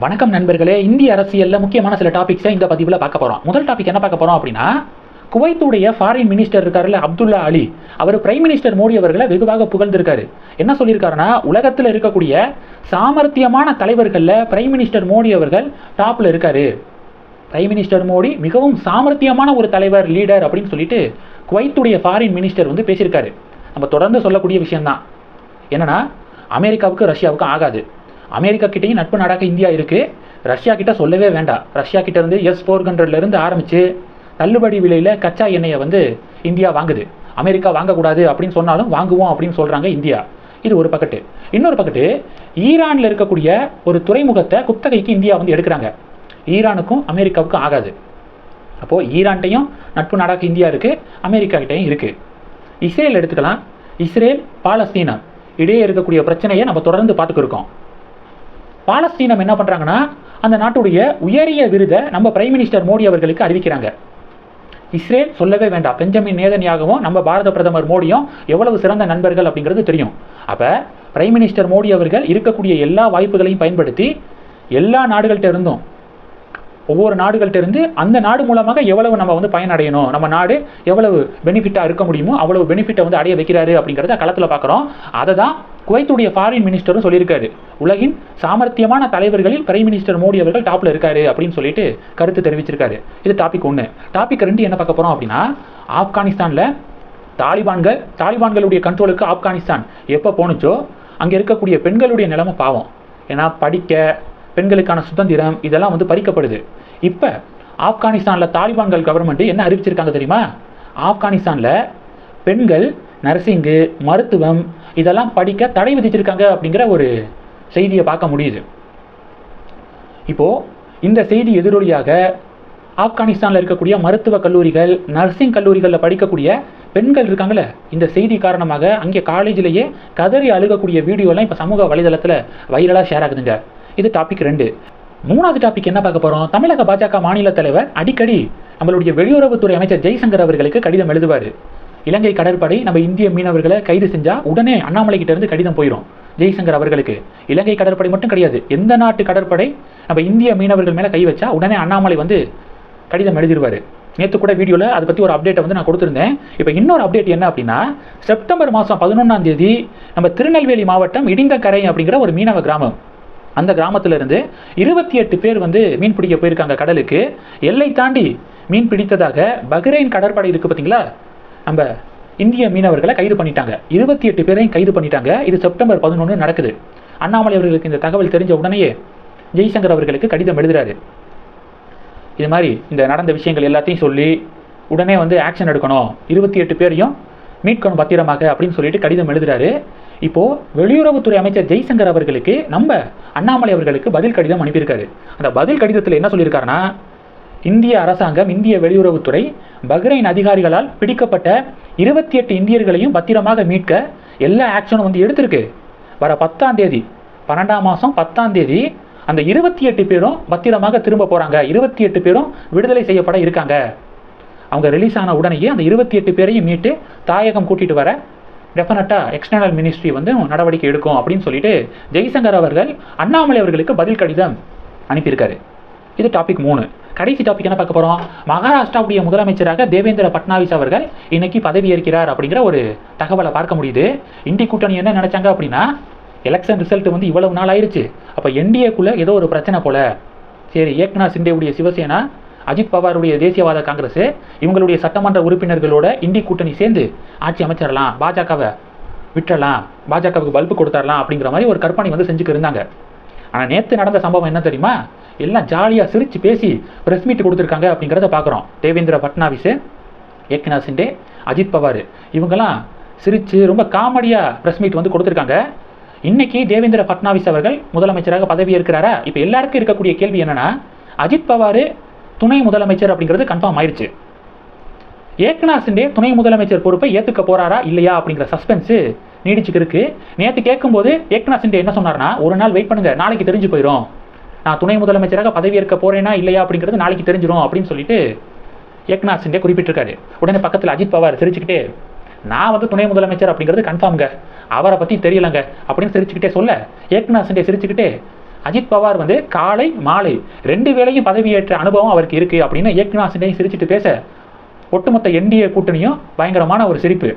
வணக்கம் நண்பர்களே. இந்திய அரசியலில் முக்கியமான சில டாபிக்ஸை இந்த பதிவில் பார்க்க போகிறோம் முதல் டாபிக் என்ன பார்க்க போகிறோம் அப்படின்னா குவைத்துடைய ஃபாரின் மினிஸ்டர் இருக்காருல்ல அப்துல்லா அலி. அவர் பிரைம் மினிஸ்டர் மோடி அவர்களை வெகுவாக புகழ்ந்திருக்காரு. என்ன சொல்லியிருக்காருன்னா உலகத்தில் இருக்கக்கூடிய சாமர்த்தியமான தலைவர்களில் பிரைம் மினிஸ்டர் மோடி அவர்கள் டாப்பில் இருக்காரு. பிரைம் மினிஸ்டர் மோடி மிகவும் சாமர்த்தியமான ஒரு தலைவர் லீடர் அப்படின்னு சொல்லிட்டு குவைத்துடைய ஃபாரின் மினிஸ்டர் வந்து பேசியிருக்காரு. நம்ம தொடர்ந்து சொல்லக்கூடிய விஷயம்தான். என்னன்னா அமெரிக்காவுக்கு ரஷ்யாவுக்கும் ஆகாது. அமெரிக்கா கிட்டேயும் நட்பு நாடாக இந்தியா இருக்கு. ரஷ்யா கிட்ட சொல்லவே வேண்டாம். ரஷ்யா கிட்ட இருந்து எஸ் ஃபோர் இருந்து ஆரம்பிச்சு தள்ளுபடி விலையில கச்சா எண்ணெயை வந்து இந்தியா வாங்குது. அமெரிக்கா வாங்கக்கூடாது அப்படின்னு சொன்னாலும் வாங்குவோம் அப்படின்னு சொல்றாங்க இந்தியா. இது ஒரு பக்கத்து இன்னொரு பக்கட்டு ஈரானில் இருக்கக்கூடிய ஒரு துறைமுகத்தை குத்தகைக்கு இந்தியா வந்து எடுக்கிறாங்க. ஈரானுக்கும் அமெரிக்காவுக்கும் ஆகாது. அப்போது ஈரான்ட்டையும் நட்பு நாடாக இந்தியா இருக்குது அமெரிக்கா கிட்டையும் இருக்குது இஸ்ரேல் எடுத்துக்கலாம். இஸ்ரேல் பாலஸ்தீனம் இடையே இருக்கக்கூடிய பிரச்சனையை நம்ம தொடர்ந்து பார்த்துக்கிருக்கோம் பாலஸ்தீனம் என்ன பண்ணுறாங்கன்னா அந்த நாட்டுடைய உயரிய விருதை நம்ம பிரைம் மினிஸ்டர் மோடி அவர்களுக்கு அறிவிக்கிறாங்க. இஸ்ரேல் சொல்லவே வேண்டாம். பெஞ்சமின் நேதனியாகவும் நம்ம பாரத பிரதமர் மோடியும் எவ்வளவு சிறந்த நண்பர்கள் அப்படிங்கிறது தெரியும். அப்போ பிரைம் மினிஸ்டர் மோடி அவர்கள் இருக்கக்கூடிய எல்லா வாய்ப்புகளையும் பயன்படுத்தி எல்லா நாடுகள்கிட்ட இருந்தும் ஒவ்வொரு நாடுகள்கிட்ட இருந்து அந்த நாடு மூலமாக எவ்வளவு நம்ம வந்து பயனடையணும் நம்ம நாடு எவ்வளவு பெனிஃபிட்டாக இருக்க முடியுமோ அவ்வளவு பெனிஃபிட்டை வந்து அடைய வைக்கிறாரு அப்படிங்கிறத களத்தில் பார்க்குறோம் அதை தான் குவைத்துடைய ஃபாரின் மினிஸ்டரும் சொல்லியிருக்காரு. உலகின் சாமர்த்தியமான தலைவர்களில் பிரைம் மினிஸ்டர் மோடி அவர்கள் டாப்பில் இருக்காரு அப்படின்னு சொல்லிட்டு கருத்து தெரிவிச்சிருக்காரு. இது டாபிக் ஒன்று டாபிக் ரெண்டு என்ன பார்க்க போகிறோம் அப்படின்னா ஆப்கானிஸ்தானில் தாலிபான்கள் தாலிபான்களுடைய கண்ட்ரோலுக்கு ஆப்கானிஸ்தான் எப்போ போணுச்சோ அங்கே இருக்கக்கூடிய பெண்களுடைய நிலைமை பாவம். ஏன்னா படிக்க பெண்களுக்கான சுதந்திரம் இதெல்லாம் வந்து பறிக்கப்படுது. இப்போ ஆப்கானிஸ்தானில் தாலிபான்கள் கவர்மெண்ட் என்ன அறிவிச்சிருக்காங்க தெரியுமா? ஆப்கானிஸ்தானில் பெண்கள் நர்சிங்கு மருத்துவம் இதெல்லாம் படிக்க தடை விதிச்சிருக்காங்க அப்படிங்கிற ஒரு செய்தியை பார்க்க முடியுது. இப்போ இந்த செய்தி எதிரொலியாக ஆப்கானிஸ்தானில் இருக்கக்கூடிய மருத்துவ கல்லூரிகள் நர்சிங் கல்லூரிகளில் படிக்கக்கூடிய பெண்கள் இருக்காங்கல்ல இந்த செய்தி காரணமாக அங்கே காலேஜிலேயே கதறி அழுகக்கூடிய வீடியோலாம் இப்போ சமூக வலைதளத்தில் வைரலாக ஷேர் ஆகுதுங்க. இது டாபிக் ரெண்டு. மூணாவது டாபிக் என்ன பார்க்க போகிறோம் தமிழக பாஜக மாநில தலைவர் அடிக்கடி நம்மளுடைய வெளியுறவுத்துறை அமைச்சர் ஜெய்சங்கர் அவர்களுக்கு கடிதம் எழுதுவார். இலங்கை கடற்படை நம்ம இந்திய மீனவர்களை கைது செஞ்சா உடனே அண்ணாமலை இருந்து கடிதம் போயிடும் ஜெய்சங்கர் அவர்களுக்கு. இலங்கை கடற்படை மட்டும் கிடையாது. எந்த நாட்டு கடற்படை நம்ம இந்திய மீனவர்கள் மேலே கை வச்சா உடனே அண்ணாமலை வந்து கடிதம் எழுதிடுவார் நேற்று கூட வீடியோவில் அதை பற்றி ஒரு அப்டேட்டை வந்து நான் கொடுத்துருந்தேன். இப்போ இன்னொரு அப்டேட் என்ன அப்படின்னா செப்டம்பர் மாதம் பதினொன்றாம் தேதி நம்ம திருநெல்வேலி மாவட்டம் இடிந்தக்கரை அப்படிங்கிற ஒரு மீனவ கிராமம். அந்த கிராமத்திலிருந்து இருபத்தி எட்டு பேர் வந்து மீன் பிடிக்க போயிருக்காங்க கடலுக்கு. எல்லை தாண்டி மீன் பிடித்ததாக பஹ்ரைன் கடற்படை இருக்குது பார்த்தீங்களா நம்ம இந்திய மீனவர்களை கைது பண்ணிட்டாங்க. இருபத்தி எட்டு பேரையும் கைது பண்ணிட்டாங்க. இது செப்டம்பர் பதினொன்று நடக்குது. அண்ணாமலை அவர்களுக்கு இந்த தகவல் தெரிஞ்ச உடனேயே ஜெய்சங்கர் அவர்களுக்கு கடிதம் எழுதுறாரு. இது மாதிரி இந்த நடந்த விஷயங்கள் எல்லாத்தையும் சொல்லி உடனே வந்து ஆக்ஷன் எடுக்கணும். இருபத்தி எட்டு பேரையும் மீட்கணும் பத்திரமாக அப்படின்னு சொல்லிட்டு கடிதம் எழுதுறாரு. இப்போது வெளியுறவுத்துறை அமைச்சர் ஜெய்சங்கர் அவர்களுக்கு நம்ம அண்ணாமலை அவர்களுக்கு பதில் கடிதம் அனுப்பியிருக்காரு. அந்த பதில் கடிதத்தில் என்ன சொல்லியிருக்காருன்னா இந்திய அரசாங்கம் இந்திய வெளியுறவுத்துறை பஹ்ரைன் அதிகாரிகளால் பிடிக்கப்பட்ட இருபத்தி எட்டு இந்தியர்களையும் பத்திரமாக மீட்க எல்லா ஆக்ஷனும் வந்து எடுத்திருக்கு. வர பத்தாம் தேதி பன்னெண்டாம் மாதம் பத்தாம் தேதி அந்த இருபத்தி எட்டு பேரும் பத்திரமாக திரும்ப போகிறாங்க இருபத்தி எட்டு பேரும் விடுதலை செய்யப்பட இருக்காங்க. அவங்க ரிலீஸ் ஆன உடனேயே அந்த இருபத்தி எட்டு பேரையும் மீட்டு தாயகம் கூட்டிகிட்டு வர டெஃபினட்டாக எக்ஸ்டர்னல் மினிஸ்ட்ரி வந்து நடவடிக்கை எடுக்கும் அப்படின்னு சொல்லிட்டு ஜெய்சங்கர் அவர்கள் அண்ணாமலை அவர்களுக்கு பதில் கடிதம் அனுப்பியிருக்காரு. இது டாபிக் மூணு. கடைசி டாபிக் என்ன பார்க்க போகிறோம் மகாராஷ்டிராவுடைய முதலமைச்சராக தேவேந்திர பட்னாவிஸ் அவர்கள் இன்னைக்கு பதவியேற்கிறார் அப்படிங்கிற ஒரு தகவலை பார்க்க முடியுது. இண்டி கூட்டணி என்ன நினைச்சாங்க அப்படின்னா எலெக்ஷன் ரிசல்ட் வந்து இவ்வளவு நாள் ஆயிடுச்சு அப்போ என்டிஏக்குள்ள ஏதோ ஒரு பிரச்சனை போல. சரி ஏக்நாத் சிண்டேவுடைய சிவசேனா அஜித் பவாருடைய தேசியவாத காங்கிரஸ் இவங்களுடைய சட்டமன்ற உறுப்பினர்களோட இண்டி கூட்டணி சேர்ந்து ஆட்சி அமைச்சிடலாம். பாஜகவை விட்டுறலாம். பாஜகவுக்கு பல்பு கொடுத்துடலாம் அப்படிங்கிற மாதிரி ஒரு கற்பனை வந்து செஞ்சுக்கிருந்தாங்க ஆனால் நேற்று நடந்த சம்பவம் என்ன தெரியுமா? எல்லாம் ஜாலியாக சிரித்து பேசி ப்ரெஸ் மீட் கொடுத்துருக்காங்க அப்படிங்கிறத பார்க்குறோம் தேவேந்திர பட்னாவிஸ் ஏக்நாத் சிண்டே அஜித் பவார் இவங்கெல்லாம் சிரித்து ரொம்ப காமெடியாக ப்ரெஸ் மீட் வந்து கொடுத்துருக்காங்க. இன்னைக்கு தேவேந்திர பட்னாவிஸ் அவர்கள் முதலமைச்சராக பதவி இருக்கிறாரா இப்போ எல்லாருக்கும் இருக்கக்கூடிய கேள்வி என்னன்னா அஜித் பவார் துணை முதலமைச்சர் அப்படிங்கிறது கன்ஃபார்ம் ஆயிடுச்சு ஏக்நாத் சிண்டே துணை முதலமைச்சர் பொறுப்பை ஏற்றுக்க போகிறாரா இல்லையா அப்படிங்கிற சஸ்பென்ஸு நீடிச்சுக்கு இருக்கு நேற்று கேட்கும்போது ஏக்நாத் சிண்டே என்ன சொன்னார்னா ஒரு நாள் வெயிட் பண்ணுங்க நாளைக்கு தெரிஞ்சு போயிடும் நான் துணை முதலமைச்சராக பதவியேற்க போறேனா இல்லையா அப்படிங்கிறது நாளைக்கு தெரிஞ்சிடும் அப்படின்னு சொல்லிட்டு ஏக்நாத் சிண்டே குறிப்பிட்டிருக்காரு. உடனே பக்கத்தில் அஜித் பவார் சிரிச்சுக்கிட்டே நான் வந்து துணை முதலமைச்சர் அப்படிங்கிறது கன்ஃபார்ம்ங்க அவரை பற்றி தெரியலங்க. அப்படின்னு சிரிச்சுக்கிட்டே சொல்ல ஏக்நாத் சிண்டே சிரிச்சுக்கிட்டே அஜித் பவார் வந்து காலை மாலை ரெண்டு வேளையும் பதவியேற்ற அனுபவம் அவருக்கு இருக்குது அப்படின்னு ஏக்நாத் சிண்டே சிரிச்சுட்டு பேச ஒட்டுமொத்த என்டிஏ கூட்டணியும் பயங்கரமான ஒரு சிரிப்பு.